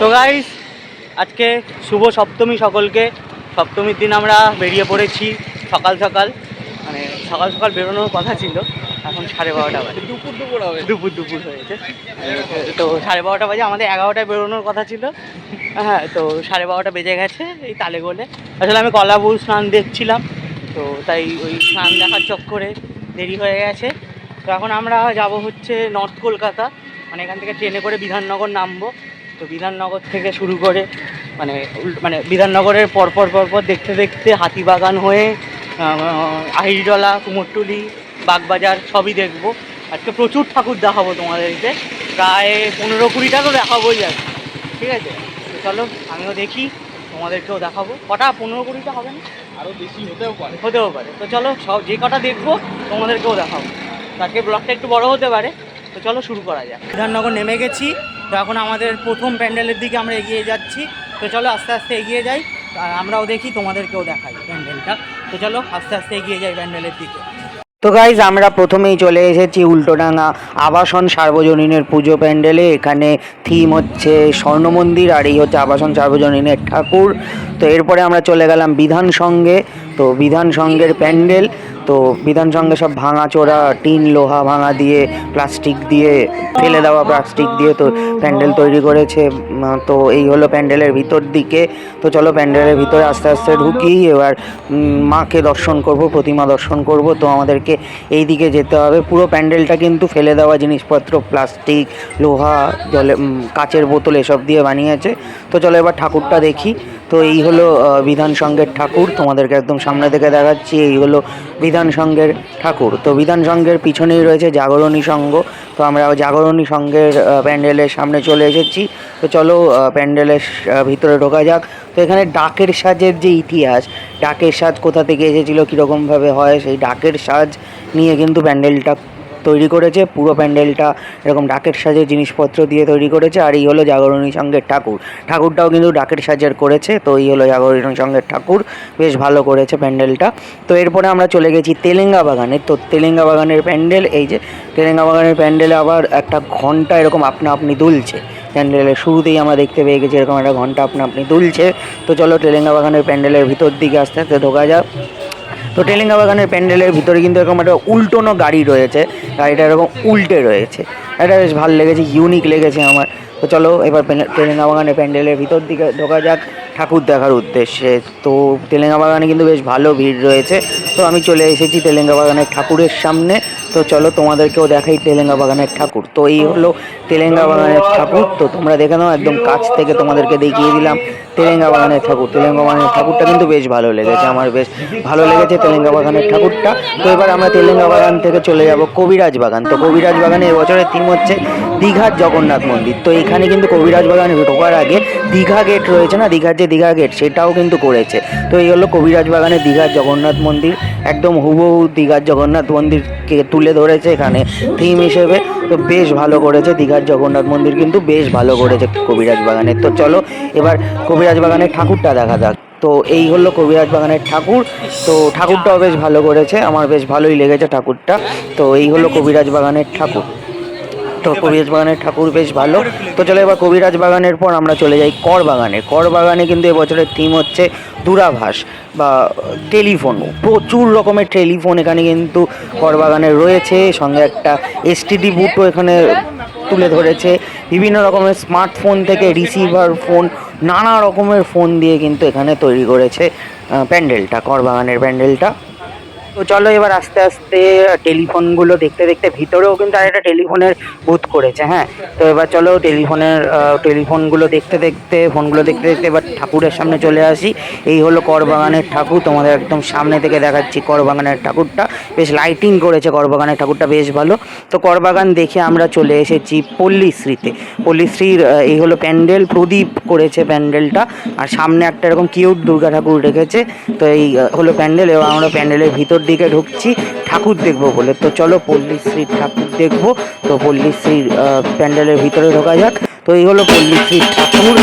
তো গাইস আজকে শুভ সপ্তমী সকলকে। সপ্তমীর দিন আমরা বেরিয়ে পড়েছি সকাল সকাল। মানে সকাল সকাল বেরোনোর কথা ছিল এখন সাড়ে বারোটা বাজে। দুপুর দুপুর হবে। দুপুর দুপুর হয়েছে তো সাড়ে বারোটা বাজে আমাদের এগারোটায় বেরোনোর কথা ছিল। হ্যাঁ তো সাড়ে বারোটা বেজে গেছে এই তালে গোলে। আসলে আমি কলাবুল স্নান দেখছিলাম তো তাই ওই স্নান দেখার চক্করে দেরি হয়ে গেছে। তো এখন আমরা যাব হচ্ছে নর্থ কলকাতা। মানে এখান থেকে ট্রেনে করে বিধাননগর নামবো। তো বিধাননগর থেকে শুরু করে মানে উল- মানে বিধাননগরের পরপর পরপর দেখতে দেখতে হাতিবাগান হয়ে আহিরডলা কুমোরটুলি বাগবাজার সবই দেখব। আজকে প্রচুর ঠাকুর দেখাবো তোমাদেরকে প্রায় পনেরো কুড়িটা তো দেখাবোই আর। ঠিক আছে? তো চলো আমিও দেখি তোমাদেরকেও দেখাবো। কটা? পনেরো কুড়িটা হবে না? আরও বেশি হতেও পারে। হতেও পারে। তো চলো সব যে কটা দেখব তোমাদেরকেও দেখাবো। তো আজকে ব্লগটা একটু বড় হতে পারে। তো চলো শুরু করা যাক। বিধাননগর নেমে গেছি তো এখন আমাদের প্রথম প্যান্ডেলের দিকে আমরা এগিয়ে যাচ্ছি। তো চলো আস্তে আস্তে এগিয়ে যাই আর আমরাও দেখি তোমাদেরকেও দেখাই প্যান্ডেলটা। তো চলো আস্তে আস্তে এগিয়ে যাই প্যান্ডেলের দিকে। তো গাইজ আমরা প্রথমেই চলে এসেছি উল্টোডাঙ্গা আবাসন সার্বজনীনের পুজো প্যান্ডেলে। এখানে থিম হচ্ছে স্বর্ণ মন্দির আর এই হচ্ছে আবাসন সার্বজনীনের ঠাকুর। তো এরপরে আমরা চলে গেলাম বিধান সঙ্গে তো বিধান সঙ্গের প্যান্ডেল তো বিধান সঙ্গে সব ভাঙা চোরা, টিন লোহা ভাঙা দিয়ে প্লাস্টিক দিয়ে, ফেলে দেওয়া প্লাস্টিক দিয়ে তো প্যান্ডেল তৈরি করেছে। তো এই হলো প্যান্ডেলের ভিতর দিকে। তো চলো প্যান্ডেলের ভিতরে আস্তে আস্তে ঢুকি। এবার মাকে দর্শন করব, প্রতিমা দর্শন করব। তো আমাদেরকে এই দিকে যেতে হবে। পুরো প্যান্ডেলটা কিন্তু ফেলে দেওয়া জিনিসপত্র প্লাস্টিক লোহা, জলে কাচের বোতল এসব দিয়ে বানিয়েছে। তো চলো এবার ঠাকুরটা দেখি। তো এই হলো বিধান সংঘের ঠাকুর। তোমাদেরকে একদম সামনে থেকে দেখাচ্ছি, এই হলো বিধান সংঘের ঠাকুর। তো বিধান সংঘের পিছনেই রয়েছে জাগরণী সংঘ তো আমরা জাগরণী সংঘের প্যান্ডেলের সামনে চলে এসেছি। তো চলো প্যান্ডেলের ভিতরে ঢোকা যাক। তো এখানে ডাকের সাজের যে ইতিহাস, ডাকের সাজ কোথা থেকে এসেছিল, কীরকমভাবে হয়, সেই ডাকের সাজ নিয়ে কিন্তু প্যান্ডেলটা তৈরি করেছে, পুরো প্যান্ডেলটা এরকম ডাকের সাজের জিনিসপত্র দিয়ে তৈরি করেছে, আর এই হলো জাগরণী সঙ্গের ঠাকুর। ঠাকুরটাও কিন্তু ডাকের সাজের করেছে, তো এই হলো জাগরণী সঙ্গের ঠাকুর, বেশ ভালো করেছে প্যান্ডেলটা। তো এরপরে আমরা চলে গেছি তেলেঙ্গা বাগানে, তো তেলেঙ্গা বাগানের প্যান্ডেল, এই যে তেলেঙ্গা বাগানের প্যান্ডেলে আবার একটা ঘণ্টা এরকম আপনা আপনি দুলছে। প্যান্ডেলের শুরুতেই আমরা দেখতে পেয়ে গেছি এরকম একটা ঘণ্টা আপনা আপনি দুলছে। তো চলো তেলেঙ্গা বাগানের প্যান্ডেলের ভিতর দিকে আস্তে আস্তে ঢোকা যাক। তো টেলিঙ্গা বাগানের প্যান্ডেলের ভিতরে কিন্তু এরকম একটা উল্টোনো গাড়ি রয়েছে গাড়িটা এরকম উল্টে রয়েছে। এটা বেশ ভালো লেগেছে ইউনিক লেগেছে আমার। তো চলো, এবার তেলেঙ্গা বাগানের প্যান্ডেলের ভিতর দিকে ঢোকা যাক, ঠাকুর দেখার উদ্দেশ্যে। তো তেলেঙ্গা বাগানে কিন্তু বেশ ভালো ভিড় রয়েছে। তো আমি চলে এসেছি তেলেঙ্গা বাগানের ঠাকুরের সামনে। তো চলো তোমাদেরকেও দেখাই তেলেঙ্গা বাগানের ঠাকুর। তো এই হলো তেলেঙ্গা বাগানের ঠাকুর। তো তোমরা দেখে নাও, একদম কাছ থেকে তোমাদেরকে দেখিয়ে দিলাম তেলেঙ্গা বাগানের ঠাকুর। তেলেঙ্গা বাগানের ঠাকুরটা কিন্তু বেশ ভালো লেগেছে, আমার বেশ ভালো লেগেছে তেলেঙ্গা বাগানের ঠাকুরটা। তো এবার আমরা তেলেঙ্গা বাগান থেকে চলে যাব কবিরাজ বাগান। তো কবিরাজ বাগানে এবছরের থিম হচ্ছে দীঘার জগন্নাথ মন্দির। তো এখানে কিন্তু কবিরাজ বাগানে ঢোকার আগে দীঘা গেট রয়েছে না? দীঘার যে দীঘা গেট সেটাও কিন্তু করেছে। তো এই হলো কবিরাজ বাগানে দীঘার জগন্নাথ মন্দির। একদম হুবহু দীঘার জগন্নাথ মন্দিরকে তুলে ধরেছে এখানে। থিম হিসেবে তো বেশ ভালো করেছে দীঘার জগন্নাথ মন্দির, কিন্তু বেশ ভালো করেছে কবিরাজ বাগানে তো চলো এবার কবিরাজ বাগানের ঠাকুরটা দেখা যাক। তো এই হলো কবিরাজ বাগানের ঠাকুর। তো ঠাকুরটাও বেশ ভালো করেছে, আমার বেশ ভালোই লেগেছে ঠাকুরটা। তো এই হলো কবিরাজ বাগানের ঠাকুর। তো কবিরাজ বাগানের ঠাকুর বেশ ভালো। তো চলো এবার কবিরাজ বাগানের পর আমরা চলে যাই কর বাগানে কর বাগানে কিন্তু এবছরের থিম হচ্ছে দূরাভাষ বা টেলিফোন। প্রচুর রকমের টেলিফোন এখানে কিন্তু কর বাগানে রয়েছে। সঙ্গে একটা এসটিডি বুটও এখানে তুলে ধরেছে। বিভিন্ন রকমের স্মার্টফোন থেকে রিসিভার ফোন নানা রকমের ফোন দিয়ে কিন্তু এখানে তৈরি করেছে প্যান্ডেলটা কর বাগানের প্যান্ডেলটা। তো চলো এবার আস্তে আস্তে টেলিফোনগুলো দেখতে দেখতে ভিতরেও কিন্তু আরেকটা টেলিফোনের বুথ করেছে হ্যাঁ? তো এবার চলো টেলিফোনের টেলিফোনগুলো দেখতে দেখতে ফোনগুলো দেখতে দেখতে এবার ঠাকুরের সামনে চলে আসি। এই হলো করবাগানের ঠাকুর, তোমাদের একদম সামনে থেকে দেখাচ্ছি করবাগানের ঠাকুরটা। বেশ লাইটিং করেছে করবাগানের ঠাকুরটা, বেশ ভালো। তো করবাগান দেখে আমরা চলে এসেছি পল্লীশ্রীতে। পল্লীশ্রীর এই হলো প্যান্ডেল, প্রদীপ করেছে প্যান্ডেলটা। আর সামনে একটা এরকম কিউট দুর্গা ঠাকুর রেখেছে। তো এই হলো প্যান্ডেল এবং আমরা প্যান্ডেলের ভিতর দিকে ঢুকছি, ঠাকুর দেখব বলে। তো চলো পল্লীশ্রীর ঠাকুর দেখব। তো পল্লীশ্রীর প্যান্ডেলের ভিতরে ঢোকা যাক। তো এই হলো পল্লীশ্রীর ঠাকুর।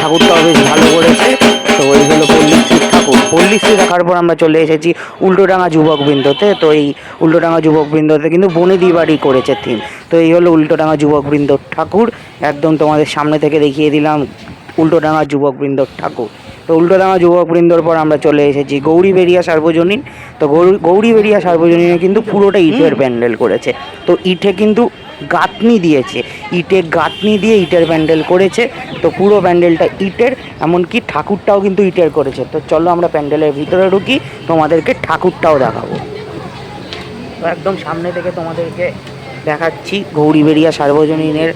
ঠাকুরটাও বেশ ভালো করেছে। তো এই হলো পল্লীশ্রী ঠাকুর। পল্লীশ্রী দেখার পর আমরা চলে এসেছি উল্টোডাঙা যুবক বৃন্দতে। তো এই উল্টোডাঙা যুবক বৃন্দতে কিন্তু বনেদি বাড়ি করেছে থিম। তো এই হলো উল্টোডাঙা যুবক বৃন্দ ঠাকুর। একদম তোমাদের সামনে থেকে দেখিয়ে দিলাম উল্টোডাঙা যুবক বৃন্দ ঠাকুর। তো উল্টোডাঙা যুবক বৃন্দর পর আমরা চলে এসেছি। গৌরী বেরিয়া সার্বজনীন। তো গৌরী গৌরী বেরিয়া সার্বজনীনে কিন্তু পুরোটা ইটের প্যান্ডেল করেছে। তো ইটে কিন্তু গাঁথনি দিয়েছে। ইটে গাঁথনি দিয়ে ইটের প্যান্ডেল করেছে। তো পুরো প্যান্ডেলটা ইটের এমনকি ঠাকুরটাও কিন্তু ইটের করেছে। তো চলো আমরা প্যান্ডেলের ভিতরে ঢুকি তোমাদেরকে ঠাকুরটাও দেখাবো। তো একদম সামনে থেকে তোমাদেরকে দেখাচ্ছি গৌরীবেড়িয়া সার্বজনীনের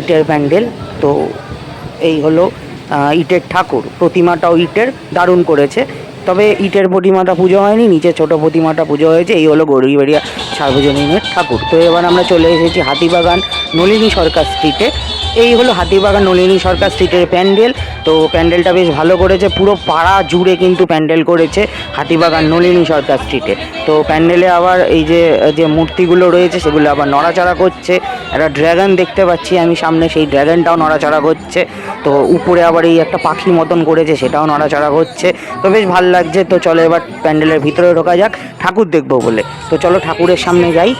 ইটের প্যান্ডেল। তো এই হলো ইটের ঠাকুর। প্রতিমাটাও ইটের, দারুণ করেছে। তবে ইটের প্রতিমাটা পুজো হয়নি, নিচে ছোট প্রতিমাটা পুজো হয়েছে, এই হলো গৌরীবেড়িয়া সার্বজনীনের ঠাকুর। তো এবার আমরা চলে এসেছি হাতিবাগান নলিনী সরকার স্ট্রিটে এই হলো হাতিবাগান নলিনী সরকার স্ট্রিটের প্যান্ডেল। তো প্যান্ডেলটা বেশ ভালো করেছে, পুরো পাড়া জুড়ে কিন্তু প্যান্ডেল করেছে হাতিবাগান নলিনী সরকার স্ট্রিটে তো প্যান্ডেলে আবার এই যে যে মূর্তিগুলো রয়েছে সেগুলো আবার নড়াচড়া করছে। একটা ড্র্যাগন দেখতে পাচ্ছি আমি সামনে, সেই ড্র্যাগনটাও নড়াচড়া করছে। তো উপরে আবার এই একটা পাখি মতন করেছে, সেটাও নড়াচড়া করছে। তো বেশ ভালো লাগছে, তো চলো এবার প্যান্ডেলের ভিতরে ঢোকা যাক, ঠাকুর দেখব বলে। তো চলো ঠাকুরের সামনে যাই।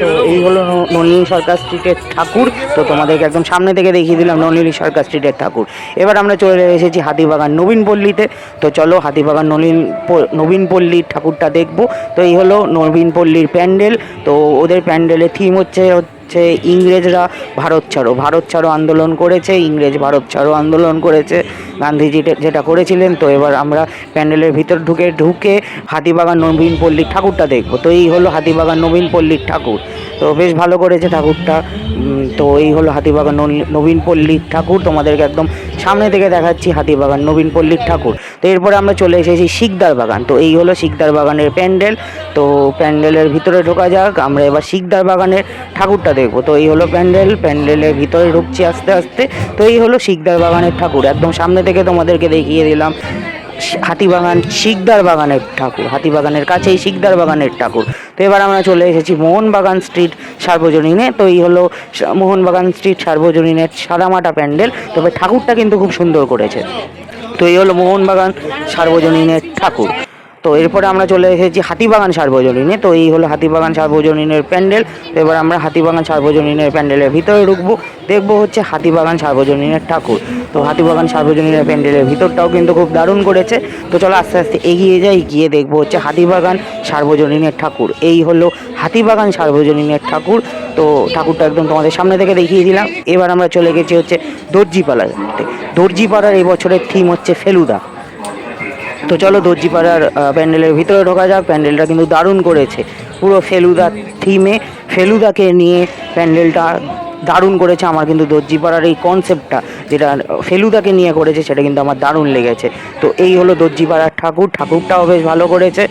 তো এই হলো নলিনী সরকার স্ট্রিটের ঠাকুর। তো তোমাদেরকে একদম সামনে থেকে দেখিয়ে দিলাম নলিনী সরকার স্ট্রিটের ঠাকুর। এবার আমরা চলে এসেছি হাতিবাগান নবীন পল্লীতে। তো চলো হাতিবাগান নলিন নবীন পল্লীর ঠাকুরটা দেখব। তো এই হলো নবীন পল্লীর প্যান্ডেল। তো ওদের প্যান্ডেলের থিম হচ্ছে হচ্ছে ইংরেজরা, ভারত ছাড়ো। ভারত ছাড়ো আন্দোলন করেছে, ইংরেজ ভারত ছাড়ো আন্দোলন করেছে। গান্ধীজি যেটা করেছিলেন, তো এবার আমরা প্যান্ডেলের ভিতর ঢুকে ঢুকে হাতিবাগান নবীন পল্লীর ঠাকুরটা দেখব। তো এই হলো হাতিবাগান নবীন পল্লীর ঠাকুর। তো বেশ ভালো করেছে ঠাকুরটা। তো এই হলো হাতিবাগান নবীন পল্লীর ঠাকুর। তোমাদেরকে একদম সামনে থেকে দেখাচ্ছি হাতিবাগান নবীন পল্লীর ঠাকুর। তো এরপরে আমরা চলে এসেছি শিকদার বাগান। তো এই হলো শিকদার বাগানের প্যান্ডেল। তো প্যান্ডেলের ভিতরে ঢোকা যাক, আমরা এবার শিকদার বাগানের ঠাকুরটা দেখব। তো এই হলো প্যান্ডেল, প্যান্ডেলের ভিতরে ঢুকছি আস্তে আস্তে। তো এই হলো শিকদার বাগানের ঠাকুর। একদম সামনে থেকে তোমাদেরকে দেখিয়ে দিলাম। হাতিবাগান, শিকদার বাগানের ঠাকুর, হাতিবাগানের কাছেই শিকদার বাগানের ঠাকুর। তো এবার আমরা চলে এসেছি মোহনবাগান স্ট্রিট সার্বজনীনে। তো এই হলো মোহনবাগান স্ট্রিট সার্বজনীনের সাদামাটা প্যান্ডেল। তবে ঠাকুরটা কিন্তু খুব সুন্দর করেছে। তো এই হলো মোহনবাগান সার্বজনীনের ঠাকুর। তো এরপরে আমরা চলে এসেছি হাতিবাগান সার্বজনীনে। তো এই হলো হাতিবাগান সার্বজনীনের প্যান্ডেল। তো এবার আমরা হাতিবাগান সার্বজনীনের প্যান্ডেলের ভিতরে ঢুকবো। দেখব হচ্ছে হাতিবাগান সার্বজনীনের ঠাকুর। তো হাতিবাগান সার্বজনীনের প্যান্ডেলের ভিতরটাও কিন্তু খুব দারুণ করেছে। তো চলো আস্তে আস্তে এগিয়ে যাই, গিয়ে দেখব হচ্ছে হাতিবাগান সার্বজনীনের ঠাকুর। এই হলো হাতিবাগান সার্বজনীনের ঠাকুর। তো ঠাকুরটা একদম তোমাদের সামনে থেকে দেখিয়ে দিলাম। এবার আমরা চলে গেছি হচ্ছে দর্জিপাড়াতে। দর্জিপাড়ার এই বছরের থিম হচ্ছে ফেলুদা। তো চলো দর্জিপাড়ার পাড়ার প্যান্ডেলের ভিতরে ঢোকা যাক। প্যান্ডেলটা কিন্তু দারুণ করেছে। পুরো ফেলুদা থিমে ফেলুদাকে নিয়ে প্যান্ডেলটা দারুণ করেছে আমার কিন্তু দর্জিপাড়ার এই কনসেপ্টটা যেটা ফেলুদাকে নিয়ে করেছে, সেটা কিন্তু আমার দারুণ লেগেছে। তো এই হলো দর্জিপাড়ার ঠাকুর। ঠাকুরটাও বেশ ভালো করেছে।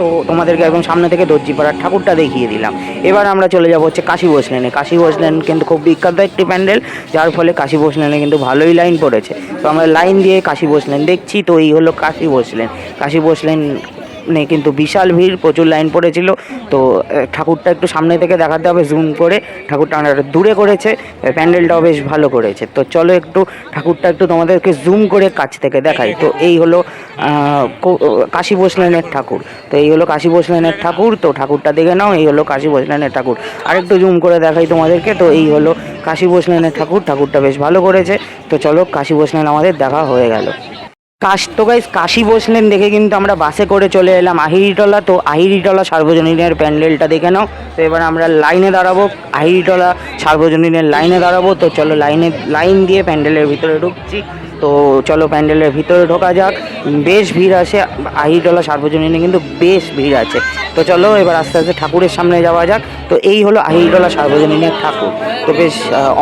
তো তোমাদেরকে একদম সামনে থেকে দর্জিপাড়ার ঠাকুরটা দেখিয়ে দিলাম। এবার আমরা চলে যাব হচ্ছে কাশী বসলেনে কাশী বসলেন কিন্তু খুব বিখ্যাত একটি প্যান্ডেল, যার ফলে কাশী বসলেনে কিন্তু ভালোই লাইন পড়েছে। তো আমরা লাইন দিয়ে কাশী বসলেন দেখছি, তো এই হলো কাশী বসলেন কাশী বসলেন নে কিন্তু বিশাল ভিড়, প্রচুর লাইন পড়েছিল। তো ঠাকুরটা একটু সামনে থেকে দেখাতে হবে জুম করে। ঠাকুরটা অনেকটা দূরে করেছে প্যান্ডেলটাও বেশ ভালো করেছে। তো চলো একটু ঠাকুরটা একটু তোমাদেরকে জুম করে কাছ থেকে দেখাই। তো এই হলো কাশী বসলেনের ঠাকুর। তো এই হলো কাশী বসলেনের ঠাকুর। তো ঠাকুরটা দেখে নাও, এই হলো কাশী বসলেনের ঠাকুর। আরেকটু জুম করে দেখাই তোমাদেরকে। তো এই হলো কাশী বসলেনের ঠাকুর। ঠাকুরটা বেশ ভালো করেছে। তো চলো কাশী বসলেন আমাদের দেখা হয়ে গেল। কাশ তো গাইস কাশি বসলেন দেখে কিন্তু আমরা বাসে করে চলে এলাম আহিরিটলা। তো আহিরিটলা সার্বজনীনের প্যান্ডেলটা দেখে নাও। তো এবার আমরা লাইনে দাঁড়াবো। আহিরিটলা সার্বজনীনের লাইনে দাঁড়াবো। তো চলো লাইনে লাইন দিয়ে প্যান্ডেলের ভিতরে ঢুকছি। তো চলো প্যান্ডেলের ভিতরে ঢোকা যাক। বেশ ভিড় আছে আহিরিটলা সার্বজনীনে কিন্তু বেশ ভিড় আছে। তো চলো এবার আস্তে আস্তে ঠাকুরের সামনে যাওয়া যাক। তো এই হলো আহিরিটলা সার্বজনীনের ঠাকুর। তো বেশ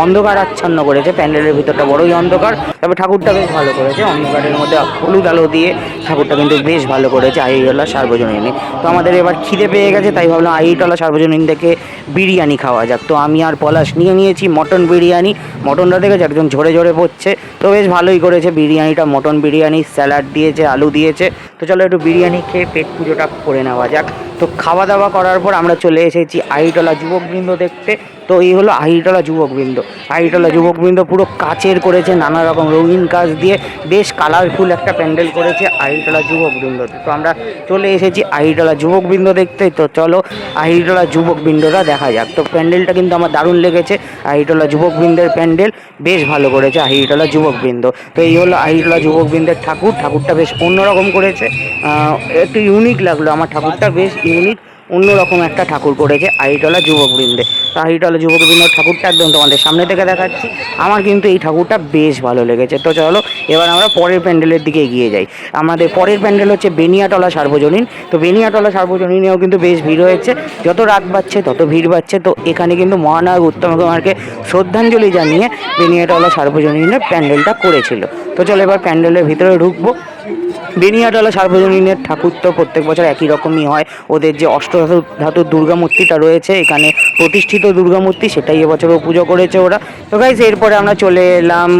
অন্ধকার আচ্ছন্ন করেছে, প্যান্ডেলের ভিতরটা বড়ই অন্ধকার। তবে ঠাকুরটা বেশ ভালো করেছে, অন্ধকারের মধ্যে হলুদ আলো দিয়ে ঠাকুরটা কিন্তু বেশ ভালো করেছে আহিরটলা সার্বজনীনে। তো আমাদের এবার খিদে পেয়ে গেছে, তাই ভাবলাম আহিরটলা সার্বজনীন থেকে বিরিয়ানি খাওয়া যাক। তো আমি আর পলাশ নিয়ে নিয়েছি মটন বিরিয়ানি। মটনটা দেখেছে? একদম ঝরে ঝরে পড়ছে। তো বেশ ভালোই করেছে বিরিয়ানিটা। মটন বিরিয়ানি, স্যালাড দিয়েছে আলু দিয়েছে। তো চলো একটু বিরিয়ানি খেয়ে পেট পুজোটা করে নেওয়া যাক। তো খাওয়া দাওয়া করার পর আমরা চলে এসেছি আইডলা যুবকবৃন্দ দেখতে। তো এই হলো আহিরতলা যুবকবৃন্দ। আহিরতলা যুবকবৃন্দ পুরো কাচের করেছে নানা রকম রঙিন কাজ দিয়ে বেশ কালারফুল একটা প্যান্ডেল করেছে আহিরতলা যুবকবৃন্দতে তো আমরা চলে এসেছি আহিরতলা যুবকবৃন্দ দেখতে, তো চলো আহিরতলা যুবকবৃন্দরা দেখা যাক। তো প্যান্ডেলটা কিন্তু আমার দারুণ লেগেছে, আহিরতলা যুবকবৃন্দের প্যান্ডেল বেশ ভালো করেছে আহিরতলা যুবকবৃন্দ। তো এই হলো আহিরতলা যুবকবৃন্দের ঠাকুর, ঠাকুরটা বেশ অন্যরকম করেছে একটু ইউনিক লাগল, আমার ঠাকুরটা বেশ ইউনিক অন্যরকম একটা ঠাকুর করেছে আহিরতলা যুবকবৃন্দে। তো আহিরতলা যুবকবৃন্দের ঠাকুরটা একদম তোমাদের সামনে থেকে দেখাচ্ছি। আমার কিন্তু এই ঠাকুরটা বেশ ভালো লেগেছে। তো চলো, এবার আমরা পরের প্যান্ডেলের দিকে এগিয়ে যাই। আমাদের পরের প্যান্ডেল হচ্ছে বেনিয়াটলা সার্বজনীন। তো বেনিয়াটলা সার্বজনীনেও কিন্তু বেশ ভিড় হয়েছে। যত রাত বাড়ছে, তত ভিড় বাড়ছে। তো এখানে কিন্তু মহানায়ক উত্তম কুমারকে শ্রদ্ধাঞ্জলি জানিয়ে বেনিয়াটলা সার্বজনীনের প্যান্ডেলটা করেছিল। তো চলো, এবার প্যান্ডেলের ভিতরে ঢুকবো। বেনিয়াটলা সার্বজনীনের ঠাকুর তো প্রত্যেক বছর একই রকমই হয়। ওদের যে অষ্টধাতু ধাতু দুর্গা মূর্তিটা রয়েছে, এখানে প্রতিষ্ঠিত দুর্গা মূর্তি সেটাই এবছরও পুজো করেছে ওরা। তো গাইজ এরপরে আমরা চলে এলাম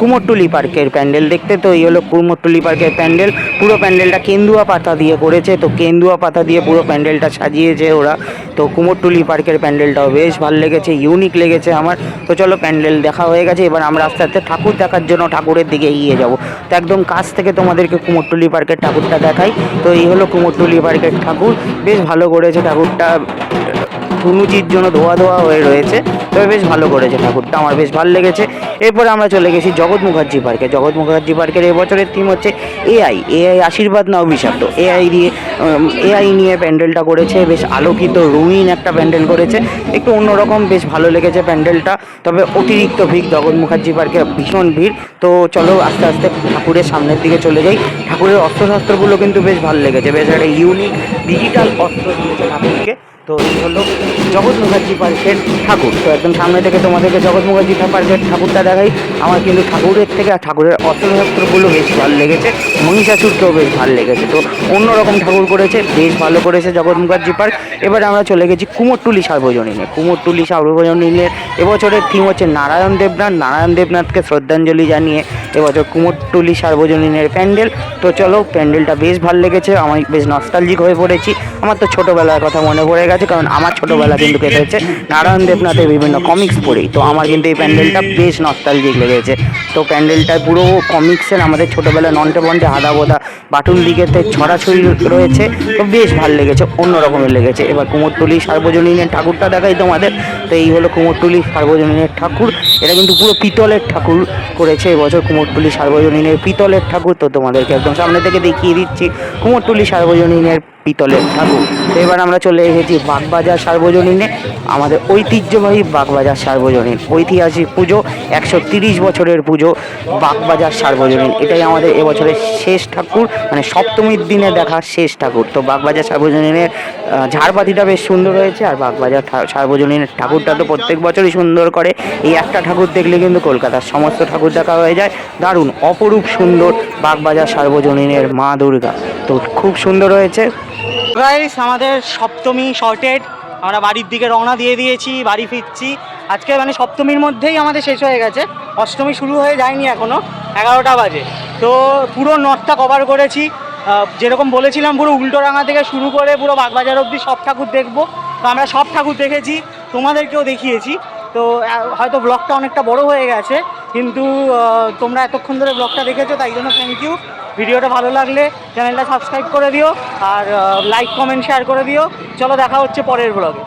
কুমোরটুলি পার্কের প্যান্ডেল দেখতে। তো এই হলো কুমোরটুলি পার্কের প্যান্ডেল। পুরো প্যান্ডেলটা কেন্দুয়া পাতা দিয়ে করেছে। তো কেন্দুয়া পাতা দিয়ে পুরো প্যান্ডেলটা সাজিয়েছে ওরা। তো কুমোরটুলি পার্কের প্যান্ডেলটাও বেশ ভালো লেগেছে ইউনিক লেগেছে আমার। তো চলো প্যান্ডেল দেখা হয়ে গেছে। এবার আমরা আস্তে আস্তে ঠাকুর দেখার জন্য ঠাকুরের দিকে এগিয়ে যাব। তো একদম কাছ থেকে তোমাদেরকে কুমোরটুলি পার্কের ঠাকুরটা দেখাই। তো এই হলো কুমোরটুলি পার্কের ঠাকুর। বেশ ভালো করেছে ঠাকুরটা। ধুনুচির জন্য ধোয়া ধোয়া হয়ে রয়েছে। তবে বেশ ভালো করেছে ঠাকুরটা। আমার বেশ ভালো লেগেছে। এরপরে আমরা চলে গেছি জগৎ মুখার্জি পার্কে। জগৎ মুখার্জি পার্কের এবছরের থিম হচ্ছে এআই এআই আশীর্বাদ না অভিশাপ্ত এআই দিয়ে এআই নিয়ে প্যান্ডেলটা করেছে, বেশ আলোকিত রঙিন একটা প্যান্ডেল করেছে। একটু অন্যরকম, বেশ ভালো লেগেছে প্যান্ডেলটা। তবে অতিরিক্ত ভিড়, জগৎ মুখার্জি পার্কে ভীষণ ভিড়। তো চলো আস্তে আস্তে ঠাকুরের সামনের দিকে চলে যাই। ঠাকুরের অস্ত্রশস্ত্রগুলো কিন্তু বেশ ভালো লেগেছে। বেশ একটা ইউনিক ডিজিটাল অস্ত্র দিয়েছে ঠাকুরকে। তো এই হলো জগৎ মুখার্জি পার্কের ঠাকুর। তো একদম সামনে থেকে তোমাদেরকে জগৎ মুখার্জি পার্কের ঠাকুরটা দেখাই। আমার কিন্তু ঠাকুরের থেকে ঠাকুরের অস্ত্রশস্ত্রগুলো বেশ ভালো লেগেছে। মহিষাসুরকেও বেশ ভালো লেগেছে। তো অন্যরকম ঠাকুর করেছে, বেশ ভালো করেছে জগৎ মুখার্জি পার্ক। এবারে আমরা চলে গেছি কুমোরটুলি সার্বজনীনে। কুমোরটুলি সার্বজনীনের এবছরের থিম হচ্ছে নারায়ণ দেবনাথ। নারায়ণ দেবনাথকে শ্রদ্ধাঞ্জলি জানিয়ে এবছর কুমোরটুলি সার্বজনীনের প্যান্ডেল। তো চলো, প্যান্ডেলটা বেশ ভালো লেগেছে। আমি বেশ নস্টালজিক হয়ে পড়েছি। আমার তো ছোটোবেলার কথা মনে পড়ে গেছে, কারণ আমার ছোটোবেলা কিন্তু কেটেছে নারায়ণ দেবনাথের বিভিন্ন কমিক্স পড়েই তো আমার কিন্তু এই প্যান্ডেলটা বেশ নস্টালজিক লেগেছে। তো প্যান্ডেলটা পুরো কমিক্সের আমাদের ছোটোবেলায় নন্টে বন্টে হাদা বোদা বাটুল দিকেতে ছড়াছড়ি রয়েছে, তো বেশ ভালো লেগেছে অন্য রকমের লেগেছে। এবার কুমোরটুলি সার্বজনীনের ঠাকুরটা দেখাই তোমাদের। তো এই হলো কুমোরটুলি সার্বজনীনের ঠাকুর। এটা কিন্তু পুরো পিতলের ঠাকুর করেছে এবছর কুমোরটুলি সার্বজনীনের পিতলের ঠাকুর। তো তোমাদেরকে একদম সামনে থেকে দেখিয়ে দিচ্ছি কুমোরটুলি সার্বজনীনের পিতলের ঠাকুর। তো এবার আমরা চলে এসেছি বাগবাজার সার্বজনীনে। আমাদের ঐতিহ্যবাহী বাগবাজার সার্বজনীন। ঐতিহাসিক পুজো একশো তিরিশ বছরের পুজো বাগবাজার সার্বজনীন। এটাই আমাদের এবছরের শেষ ঠাকুর মানে সপ্তমীর দিনে দেখার শেষ ঠাকুর। তো বাগবাজার সার্বজনীনের আহ, ঝাড়বাতিটা বেশ সুন্দর হয়েছে আর বাগবাজার সার্বজনীনের ঠাকুরটা তো প্রত্যেক বছরই সুন্দর করে। এই একটা ঠাকুর দেখলে কিন্তু কলকাতার সমস্ত ঠাকুর দেখা হয়ে যায়। দারুণ অপরূপ সুন্দর বাগবাজার সার্বজনীনের মা দুর্গা। তো খুব সুন্দর হয়েছে। গাইস আমাদের সপ্তমী শর্টেড আমরা বাড়ির দিকে রওনা দিয়ে দিয়েছি, বাড়ি ফিরছি। আজকে মানে সপ্তমীর মধ্যেই আমাদের শেষ হয়ে গেছে। অষ্টমী শুরু হয়ে যায়নি এখনও এগারোটা বাজে। তো পুরো নর্থটা কভার করেছি। যেরকম বলেছিলাম, পুরো উল্টোরাঙা থেকে শুরু করে পুরো বাগবাজার অবধি সব ঠাকুর দেখব। তো আমরা সব ঠাকুর দেখেছি, তোমাদেরকেও দেখিয়েছি। তো হয়তো ব্লগটা অনেকটা বড় হয়ে গেছে। কিন্তু তোমরা এতক্ষণ ধরে ব্লগটা দেখেছ, তাই জন্য থ্যাংক ইউ ভিডিওটা ভালো লাগলে চ্যানেলটা সাবস্ক্রাইব করে দিও, আর লাইক কমেন্ট শেয়ার করে দিও। চলো দেখা হচ্ছে পরের ব্লগে